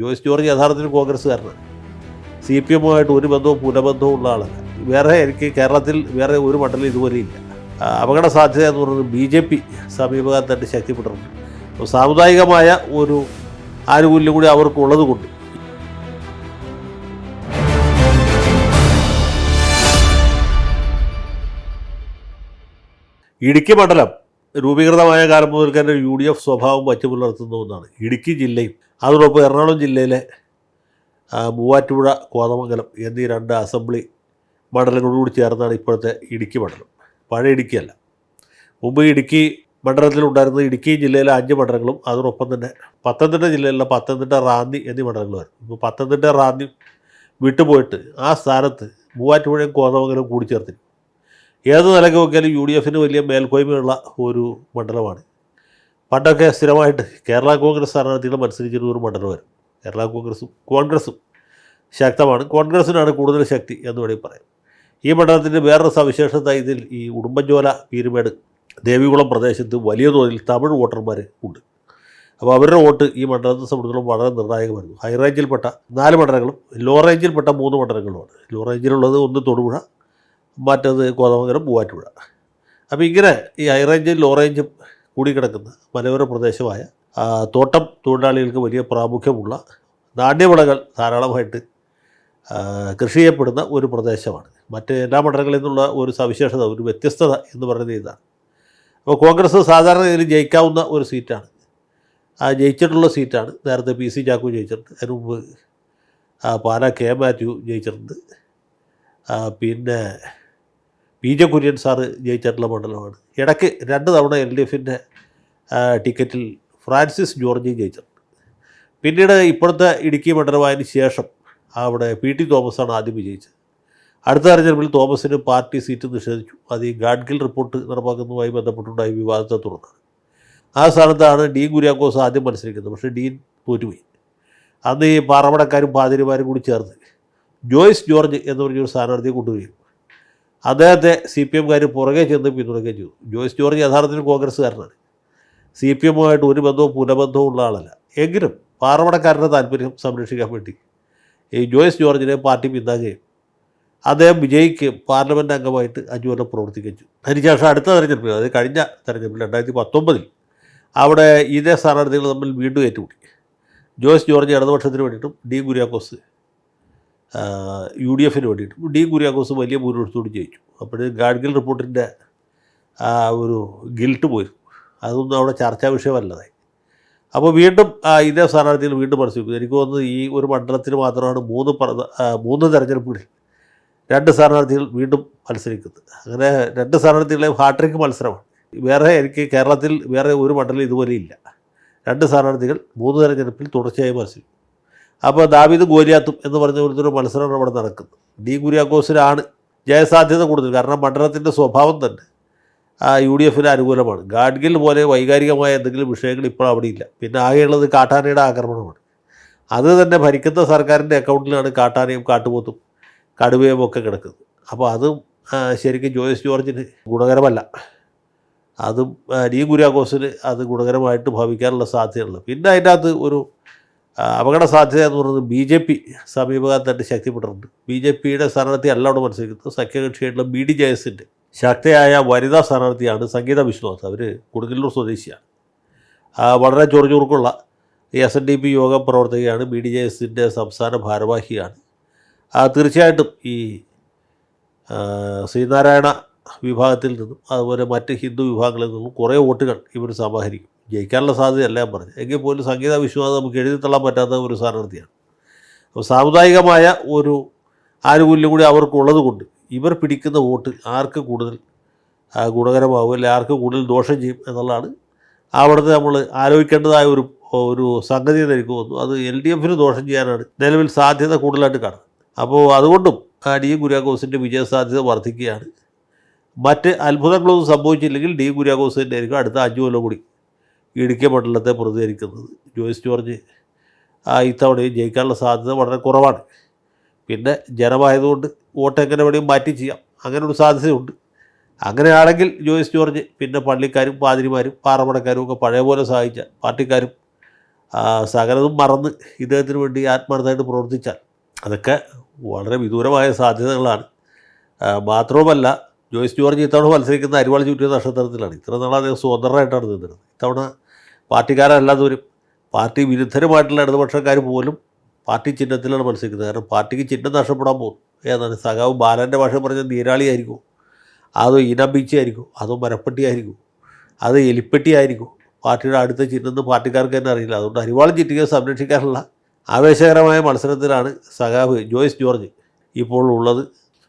Joyce George യഥാർത്ഥത്തിൽ കോൺഗ്രസ്സുകാരനാണ്. C P എമ്മുമായിട്ട് ഒരു ബന്ധവും പുനബന്ധവും ഉള്ള ആളല്ല. വേറെ എനിക്ക് കേരളത്തിൽ വേറെ ഒരു മണ്ഡലം ഇതുപോലെ ഇല്ല. ആ, അപകട സാധ്യത എന്ന് പറയുന്നത് ബി ജെ പി സമീപകാലത്തായിട്ട് ശക്തിപ്പെട്ടിട്ടുണ്ട്. അപ്പോൾ സാമുദായികമായ ഒരു ആനുകൂല്യം കൂടി അവർക്കുള്ളത് കൊണ്ട്. ഇടുക്കി മണ്ഡലം രൂപീകൃതമായ കാലം മുതൽ തന്നെ യു ഡി എഫ് സ്വഭാവം വച്ചു പുലർത്തുന്ന ഇടുക്കി ജില്ലയും അതോടൊപ്പം എറണാകുളം ജില്ലയിലെ മൂവാറ്റുപുഴ കോതമംഗലം എന്നീ രണ്ട് അസംബ്ലി മണ്ഡലങ്ങളോട് ചേർന്നാണ് ഇപ്പോഴത്തെ ഇടുക്കി മണ്ഡലം. പഴയ ഇടുക്കിയല്ല. മുമ്പ് ഇടുക്കി മണ്ഡലത്തിലുണ്ടായിരുന്ന ഇടുക്കി ജില്ലയിലെ അഞ്ച് മണ്ഡലങ്ങളും അതോടൊപ്പം തന്നെ പത്തനംതിട്ട ജില്ലയിലെ പത്തനംതിട്ട റാന്നി എന്നീ മണ്ഡലങ്ങളായിരുന്നു ഇപ്പോൾ പത്തനംതിട്ട റാന്നി വിട്ടുപോയിട്ട് ആ സ്ഥാനത്ത് മൂവാറ്റുപുഴയും കോതമംഗലം കൂടിച്ചേർത്തിരിക്കും ഏത് നിലയ്ക്ക് നോക്കിയാലും യു ഡി എഫിന് വലിയ മേൽക്കോയ്മയുള്ള ഒരു മണ്ഡലമാണ് പണ്ടൊക്കെ സ്ഥിരമായിട്ട് കേരള കോൺഗ്രസ് സ്ഥാനാർത്ഥികൾ മത്സരിച്ചിരുന്ന ഒരു മണ്ഡലമായിരുന്നു കേരള കോൺഗ്രസും കോൺഗ്രസും ശക്തമാണ്. കോൺഗ്രസിനാണ് കൂടുതൽ ശക്തി എന്ന് വേണമെങ്കിൽ പറയാം. ഈ മണ്ഡലത്തിന്റെ വേറൊരു സവിശേഷത ഇതിൽ ഈ ഉടുമ്പൻചോല പീരുമേട് ദേവികുളം പ്രദേശത്ത് വലിയ തോതിൽ തമിഴ് വോട്ടർമാർ ഉണ്ട്. അപ്പോൾ അവരുടെ വോട്ട് ഈ മണ്ഡലത്തെ സംബന്ധിച്ചിടത്തോളം വളരെ നിർണായകമായിരുന്നു. ഹൈ റേഞ്ചിൽപ്പെട്ട നാല് മണ്ഡലങ്ങളും ലോ റേഞ്ചിൽപ്പെട്ട മൂന്ന് മണ്ഡലങ്ങളുമാണ്. ലോ റേഞ്ചിലുള്ളത് ഒന്ന് തൊടുപുഴ മറ്റത് കോതമംഗലം മൂവാറ്റുപുഴ അപ്പോൾ ഇങ്ങനെ ഈ ഹൈ റേഞ്ചും ലോ റേഞ്ചും കൂടിക്കിടക്കുന്ന മലയോര പ്രദേശമായ തോട്ടം തൊഴിലാളികൾക്ക് വലിയ പ്രാമുഖ്യമുള്ള നാണ്യവിളകൾ ധാരാളമായിട്ട് കൃഷി ചെയ്യപ്പെടുന്ന ഒരു പ്രദേശമാണ്. മറ്റ് എല്ലാ മണ്ഡലങ്ങളിൽ നിന്നുള്ള ഒരു സവിശേഷത ഒരു വ്യത്യസ്തത എന്ന് പറയുന്നത് ഇതാണ്. അപ്പോൾ കോൺഗ്രസ് സാധാരണ രീതിയിൽ ജയിക്കാവുന്ന ഒരു സീറ്റാണ്. ആ ജയിച്ചിട്ടുള്ള സീറ്റാണ്. നേരത്തെ പി സി ചാക്കു ജയിച്ചിട്ടുണ്ട്. അതിന് മുമ്പ് പാല കെ മാത്യു ജയിച്ചിട്ടുണ്ട്. പിന്നെ പി ജെ കുര്യൻ സാറ് ജയിച്ചിട്ടുള്ള മണ്ഡലമാണ്. ഇടയ്ക്ക് രണ്ട് തവണ എൽ ഡി എഫിന്റെ ടിക്കറ്റിൽ ഫ്രാൻസിസ് ജോർജി ജയിച്ചിട്ടുണ്ട് പിന്നീട് ഇപ്പോഴത്തെ ഇടുക്കി മണ്ഡലമായതിനു ശേഷം അവിടെ പി ടി തോമസാണ് ആദ്യം വിജയിച്ചത്. അടുത്ത തെരഞ്ഞെടുപ്പിൽ തോമസിന് പാർട്ടി സീറ്റ് നിഷേധിച്ചു. അത് ഈ ഗാഡ്ഗിൽ റിപ്പോർട്ട് നടപ്പാക്കുന്നതുമായി ബന്ധപ്പെട്ടുണ്ടായ വിവാദത്തെ തുടർന്നാണ്. ആ സ്ഥാനത്താണ് ഡീൻ കുര്യാക്കോസ് ആദ്യം മത്സരിക്കുന്നത്. പക്ഷേ ഡീൻ തോറ്റുപോയി. അന്ന് ഈ പാറമടക്കാരും പാതിരിമാരും കൂടി ചേർന്ന് ജോയ്സ് ജോർജ് എന്ന് പറഞ്ഞൊരു സ്ഥാനാർത്ഥിയെ കൊണ്ടുവരികയും അദ്ദേഹത്തെ സി പി എംകാർ പുറകെ ചെന്ന് പിന്തുണയ്ക്കുകയും ചെയ്തു. ജോയ്സ് ജോർജ് യഥാർത്ഥത്തിൽ കോൺഗ്രസ്സുകാരനാണ്. സി പി എമ്മുമായിട്ട് ഒരു ബന്ധവും പുനബന്ധവും ഉള്ള ആളല്ല. എങ്കിലും പാറമടക്കാരന്റെ താല്പര്യം സംരക്ഷിക്കാൻ വേണ്ടി ഈ ജോയ്സ് ജോർജിനെ പാർട്ടി പിന്താങ്ങുകയും അദ്ദേഹം വിജയിക്കുകയും പാർലമെന്റ് അംഗമായിട്ട് അഞ്ചു കൊല്ലം പ്രവർത്തിക്കുകയും ചെയ്തു. അതിനുശേഷം അടുത്ത തെരഞ്ഞെടുപ്പിൽ അതായത് കഴിഞ്ഞ തെരഞ്ഞെടുപ്പിൽ രണ്ടായിരത്തി പത്തൊമ്പതിൽ അവിടെ ഇതേ സ്ഥാനാർത്ഥികൾ തമ്മിൽ വീണ്ടും ഏറ്റുമുട്ടി. ജോയ്സ് ജോർജ് ഇടതുപക്ഷത്തിന് വേണ്ടിയിട്ടും ഡി കുര്യാക്കോസ് യു ഡി എഫിന് വേണ്ടിയിട്ട് ഡി കുര്യാക്കോസ് വലിയ ഭൂരിപക്ഷത്തോട് ജയിച്ചു. അപ്പോൾ ഗാഡ്ഗിൽ റിപ്പോർട്ടിന്റെ ആ ഒരു ഗിൽട്ട് പോയി. അതൊന്നും അവിടെ ചർച്ചാ വിഷയമല്ലതായി അപ്പോൾ വീണ്ടും ഇതേ സ്ഥാനാർത്ഥികൾ വീണ്ടും മത്സരിക്കുന്നു. എനിക്ക് തോന്നുന്നത് ഈ ഒരു മണ്ഡലത്തിന് മാത്രമാണ് മൂന്ന് മൂന്ന് തെരഞ്ഞെടുപ്പുകളിൽ രണ്ട് സ്ഥാനാർത്ഥികൾ വീണ്ടും മത്സരിക്കുന്നത്. അങ്ങനെ രണ്ട് സ്ഥാനാർത്ഥികളെയും ഹാട്രിക് മത്സരമാണ്. വേറെ എനിക്ക് കേരളത്തിൽ വേറെ ഒരു മണ്ഡലം ഇതുപോലെ ഇല്ല. രണ്ട് സ്ഥാനാർത്ഥികൾ മൂന്ന് തെരഞ്ഞെടുപ്പിൽ തുടർച്ചയായി മത്സരിക്കും. അപ്പോൾ ദാവീദ് ഗോലിയാത്തും എന്ന് പറഞ്ഞ ഒരു മത്സരമാണ് അവിടെ നടക്കുന്നത്. ഡി കുര്യാക്കോസിനാണ് ജയസാധ്യത കൂടുതൽ. കാരണം മണ്ഡലത്തിന്റെ സ്വഭാവം തന്നെ യു ഡി എഫിന് അനുകൂലമാണ്. ഗാഡ്ഗിൽ പോലെ വൈകാരികമായ എന്തെങ്കിലും വിഷയങ്ങൾ ഇപ്പോൾ അവിടെ ഇല്ല പിന്നെ ആകെയുള്ളത് കാട്ടാനയുടെ ആക്രമണമാണ്. അത് തന്നെ ഭരിക്കുന്ന സർക്കാരിന്റെ അക്കൗണ്ടിലാണ് കാട്ടാനയും കാട്ടുപോത്തും കടുവയും ഒക്കെ കിടക്കുന്നത്. അപ്പോൾ അതും ശരിക്കും ജോയിസ് ജോർജിന് ഗുണകരമല്ല. അതും ഡി കുര്യാക്കോസിന് അത് ഗുണകരമായിട്ട് ഭവിക്കാനുള്ള സാധ്യതയുള്ളത് പിന്നെ അതിന്റെ അകത്ത് ഒരു അപകട സാധ്യത എന്ന് പറയുന്നത് ബി ജെ പി സമീപകാലത്തായിട്ട് ശക്തിപ്പെട്ടിട്ടുണ്ട്. ബി ജെ പിയുടെ സ്ഥാനാർത്ഥി അല്ല അവിടെ മത്സരിക്കുന്നത് സഖ്യകക്ഷിയായിട്ടുള്ള ബി ഡി ജെ എസിന്റെ ശക്തയായ വനിതാ സ്ഥാനാർത്ഥിയാണ് സംഗീത വിശ്വനാഥ്. അവർ കൊടുങ്ങല്ലൂർ സ്വദേശിയാണ്. വളരെ ചൊറിചുറുക്കുള്ള എസ് എൻ ഡി പി യോഗ പ്രവർത്തകയാണ് ബി ഡി ജെ എസിന്റെ സംസ്ഥാന ഭാരവാഹിയാണ്. തീർച്ചയായിട്ടും ഈ ശ്രീനാരായണ വിഭാഗത്തിൽ നിന്നും അതുപോലെ മറ്റ് ഹിന്ദു വിഭാഗങ്ങളിൽ നിന്നും കുറേ വോട്ടുകൾ ഇവർ സമാഹരിക്കും. ജയിക്കാനുള്ള സാധ്യതയല്ല ഞാൻ പറഞ്ഞു എങ്കിൽ പോലും സംഗീത വിശ്വാസം നമുക്ക് എഴുതി തള്ളാൻ പറ്റാത്ത ഒരു സ്ഥാനാർത്ഥിയാണ്. അപ്പോൾ സാമുദായികമായ ഒരു ആനുകൂല്യം കൂടി അവർക്കുള്ളത് കൊണ്ട് ഇവർ പിടിക്കുന്ന വോട്ട് ആർക്ക് കൂടുതൽ ഗുണകരമാകും അല്ലെങ്കിൽ ആർക്ക് കൂടുതൽ ദോഷം ചെയ്യും എന്നുള്ളതാണ് അവിടുത്തെ നമ്മൾ ആലോചിക്കേണ്ടതായ ഒരു ഒരു സംഗതി എന്ന് എനിക്ക് തോന്നുന്നു. അത് എൽ ഡി എഫിന് ദോഷം ചെയ്യാനാണ് നിലവിൽ സാധ്യത കൂടുതലായിട്ട് കാണുന്നത്. അപ്പോൾ അതുകൊണ്ടും ഡി കുര്യാക്കോസിന്റെ വിജയസാധ്യത വർദ്ധിക്കുകയാണ്. മറ്റ് അത്ഭുതങ്ങളൊന്നും സംഭവിച്ചില്ലെങ്കിൽ ഡി കുര്യാക്കോസിന്റെ ആയിരിക്കും അടുത്ത അഞ്ചു കൊല്ലം കൂടി ഇടുക്കി മണ്ഡലത്തെ പ്രതികരിക്കുന്നത്. ജോയിസ് ജോർജ് ഇത്തവണയും ജയിക്കാനുള്ള സാധ്യത വളരെ കുറവാണ്. പിന്നെ ജനമായതുകൊണ്ട് വോട്ട് എങ്ങനെ വേണമെങ്കിൽ മാറ്റി ചെയ്യാം. അങ്ങനെ ഒരു സാധ്യതയുണ്ട്. അങ്ങനെയാണെങ്കിൽ ജോയിസ് ജോർജ് പിന്നെ പള്ളിക്കാരും പാതിരിമാരും പാറമടക്കാരും ഒക്കെ പഴയ പോലെ സഹായിച്ച പാർട്ടിക്കാരും സകലതും മറന്ന് ഇദ്ദേഹത്തിന് വേണ്ടി ആത്മാർത്ഥമായിട്ട് പ്രവർത്തിച്ചാൽ അതൊക്കെ വളരെ വിദൂരമായ സാധ്യതകളാണ്. മാത്രവുമല്ല ജോയ്സ് ജോർജ് ഇത്തവണ മത്സരിക്കുന്ന അരിവാൾ ചുറ്റിയ നക്ഷത്രത്തിലാണ്. ഇത്ര നാൾ അദ്ദേഹം സ്വതന്ത്രമായിട്ടാണ് നിന്നിരുന്നത്. ഇത്തവണ പാർട്ടിക്കാരല്ലാത്തവരും പാർട്ടി വിരുദ്ധരുമായിട്ടുള്ള ഇടതുപക്ഷക്കാർ പോലും പാർട്ടി ചിഹ്നത്തിലാണ് മത്സരിക്കുന്നത്. കാരണം പാർട്ടിക്ക് ചിഹ്നം നഷ്ടപ്പെടാൻ പോകും. ഏതാണ്? സഖാവ് ബാലന്റെ ഭാഷ പറഞ്ഞ നീരാളിയായിരിക്കും. അതോ ഇനബീച്ചി ആയിരിക്കും അതോ മരപ്പെട്ടി ആയിരിക്കും അത് എലിപ്പെട്ടി ആയിരിക്കും പാർട്ടിയുടെ അടുത്ത ചിഹ്നം പാർട്ടിക്കാർക്ക് തന്നെ അറിയില്ല. അതുകൊണ്ട് അരിവാളം ചിറ്റിയെ സംരക്ഷിക്കാനുള്ള ആവേശകരമായ മത്സരത്തിലാണ് സഖാവ് ജോയിസ് ജോർജ് ഇപ്പോൾ ഉള്ളത്.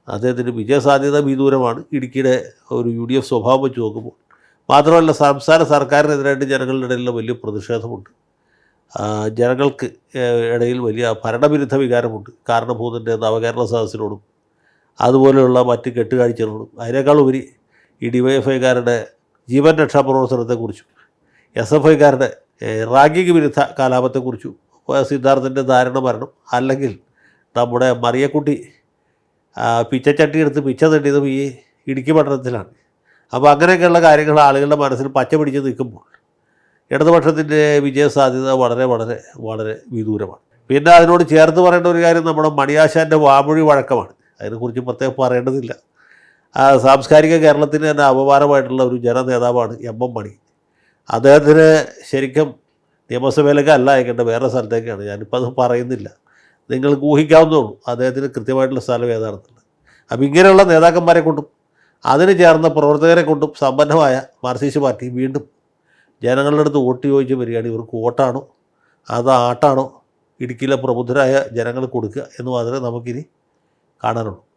അദ്ദേഹത്തിന്റെ വിജയസാധ്യത വിദൂരമാണ്. ഇടുക്കിയുടെ ഒരു യു ഡി എഫ് സ്വഭാവം വെച്ച് നോക്കുമ്പോൾ. മാത്രമല്ല സംസ്ഥാന സർക്കാരിനെതിരായിട്ട് ജനങ്ങളുടെ ഇടയിലുള്ള വലിയ പ്രതിഷേധമുണ്ട്. ജനങ്ങൾക്ക് ഇടയിൽ വലിയ ഭരണവിരുദ്ധ വികാരമുണ്ട്. കാരണഭൂതന്റെ നവകേരള സദസ്സിനോടും അതുപോലെയുള്ള മറ്റ് കെട്ടുകാഴ്ചകളോടും. അതിനേക്കാൾ ഉപരി ഈ ഡിവൈഎഫ്ഐക്കാരുടെ ജീവൻ രക്ഷാ പ്രവർത്തനത്തെക്കുറിച്ചും എസ് എഫ് ഐക്കാരുടെ റാഗിങ് വിരുദ്ധ കലാപത്തെക്കുറിച്ചും സിദ്ധാർത്ഥന്റെ ദാരുണ മരണം അല്ലെങ്കിൽ നമ്മുടെ മറിയക്കുട്ടി പിച്ചച്ചട്ടി എടുത്ത് പിച്ച തട്ടിയതും ഈ ഇടുക്കി പട്ടണത്തിലാണ്. അപ്പോൾ അങ്ങനെയൊക്കെയുള്ള കാര്യങ്ങൾ ആളുകളുടെ മനസ്സിൽ പച്ച പിടിച്ച് നിൽക്കുമ്പോൾ ഇടതുപക്ഷത്തിന്റെ വിജയ സാധ്യത വളരെ വളരെ വളരെ വിദൂരമാണ്. പിന്നെ അതിനോട് ചേർത്ത് പറയേണ്ട ഒരു കാര്യം നമ്മുടെ മണിയാശാന്റെ വാമൊഴി വഴക്കമാണ്. അതിനെക്കുറിച്ച് പ്രത്യേകം പറയേണ്ടതില്ല. സാംസ്കാരിക കേരളത്തിന് തന്നെ അപമാനമായിട്ടുള്ള ഒരു ജനനേതാവാണ് എം എം മണി. അദ്ദേഹത്തിന് ശരിക്കും നിയമസഭയിലേക്ക് അല്ല അയക്കേണ്ട വേറെ സ്ഥലത്തേക്കാണ്. ഞാനിപ്പോൾ അത് പറയുന്നില്ല. നിങ്ങൾക്ക് ഊഹിക്കാവുന്നതുള്ളൂ അദ്ദേഹത്തിന് കൃത്യമായിട്ടുള്ള സ്ഥലം ഏതാണെന്നുള്ളത് അപ്പോൾ ഇങ്ങനെയുള്ള നേതാക്കന്മാരെ കൊണ്ടും അതിന് ചേർന്ന പ്രവർത്തകരെ കൊണ്ടും സമ്പന്നമായ മാർക്സിസ്റ്റ് പാർട്ടി വീണ്ടും ജനങ്ങളുടെ അടുത്ത് വോട്ട് ചോദിച്ച് വരികയാണ്. ഇവർക്ക് വോട്ടാണോ? അത് ആട്ടാണോ? ഇടുക്കിയിലെ പ്രബുദ്ധരായ ജനങ്ങൾ കൊടുക്കുക എന്ന് മാത്രമേ നമുക്കിനി കാണാനുള്ളൂ.